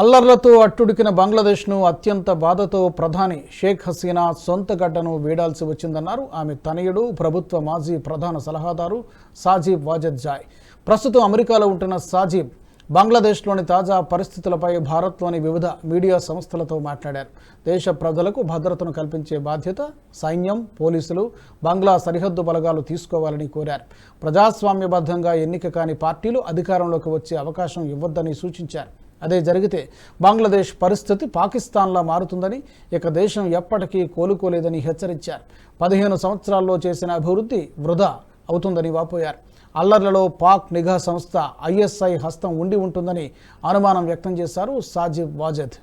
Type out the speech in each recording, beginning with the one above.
అల్లర్లతో అట్టుడికిన బంగ్లాదేశ్ను అత్యంత బాధతో ప్రధాని షేక్ హసీనా సొంత గడ్డను వీడాల్సి వచ్చిందన్నారు. ఆమె తనయుడు ప్రభుత్వ మాజీ ప్రధాన సలహాదారు సాజీబ్ వాజద్ జాయ్ ప్రస్తుతం అమెరికాలో ఉంటున్న సాజీబ్ బంగ్లాదేశ్లోని తాజా పరిస్థితులపై భారత్లోని వివిధ మీడియా సంస్థలతో మాట్లాడారు. దేశ ప్రజలకు భద్రతను కల్పించే బాధ్యత సైన్యం పోలీసులు బంగ్లా సరిహద్దు బలగాలు తీసుకోవాలని కోరారు. ప్రజాస్వామ్యబద్ధంగా ఎన్నిక కాని పార్టీలు అధికారంలోకి వచ్చే అవకాశం ఇవ్వద్దని సూచించారు. అదే జరిగితే బంగ్లాదేశ్ పరిస్థితి పాకిస్తాన్లా మారుతుందని ఇక దేశం ఎప్పటికీ కోలుకోలేదని హెచ్చరించారు పదిహేను సంవత్సరాల్లో చేసిన అభివృద్ధి వృధా అవుతుందని వాపోయారు అల్లర్లలో పాక్ నిఘా సంస్థ ఐఎస్ఐ హస్తం ఉండి ఉంటుందని అనుమానం వ్యక్తం చేశారు సాజిబ్ వాజద్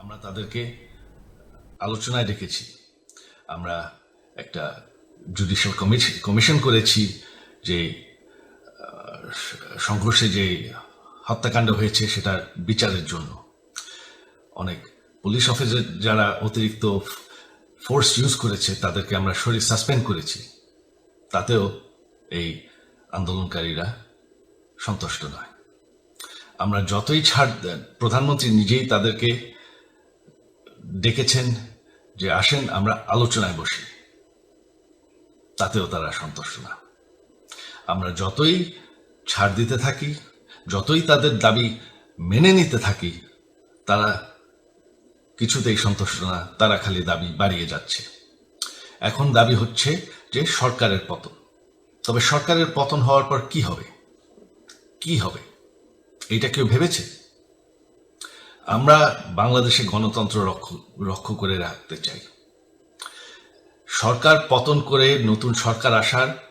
আমরা তাদেরকে আলোচনায় ডেকেছি আমরা একটা জুডিশিয়াল কমিশন কমিশন করেছি যে আহ, সংঘর্ষে যে হত্যাকাণ্ড হয়েছে সেটার বিচারের জন্য। অনেক পুলিশ অফিসার যারা অতিরিক্ত ফোর্স ইউজ করেছে, তাদেরকে আমরা শরীর সাসপেন্ড করেছি। তাতেও এই আন্দোলনকারীরা সন্তুষ্ট নয়। আমরা যতই ছাড় দেন প্রধানমন্ত্রী নিজেই তাদেরকে ডেকেছেন যে আসেন, আমরা আলোচনায় বসি। তাতেও তারা সন্তুষ্ট না। আমরা যতই ছাড় দিতে থাকি যতই তাদের দাবি মেনে নিতে থাকি, তারা কিছুতেই সন্তুষ্ট না, তারা খালি দাবি বাড়িয়ে যাচ্ছে। এখন দাবি হচ্ছে যে সরকারের পতন। তবে সরকারের পতন হওয়ার পর কি হবে? কি হবে? এটা কেউ ভেবেছে? আমরা বাংলাদেশে গণতন্ত্র রক্ষ রক্ষ করে রাখতে চাই। সরকার পতন করে নতুন সরকার আসার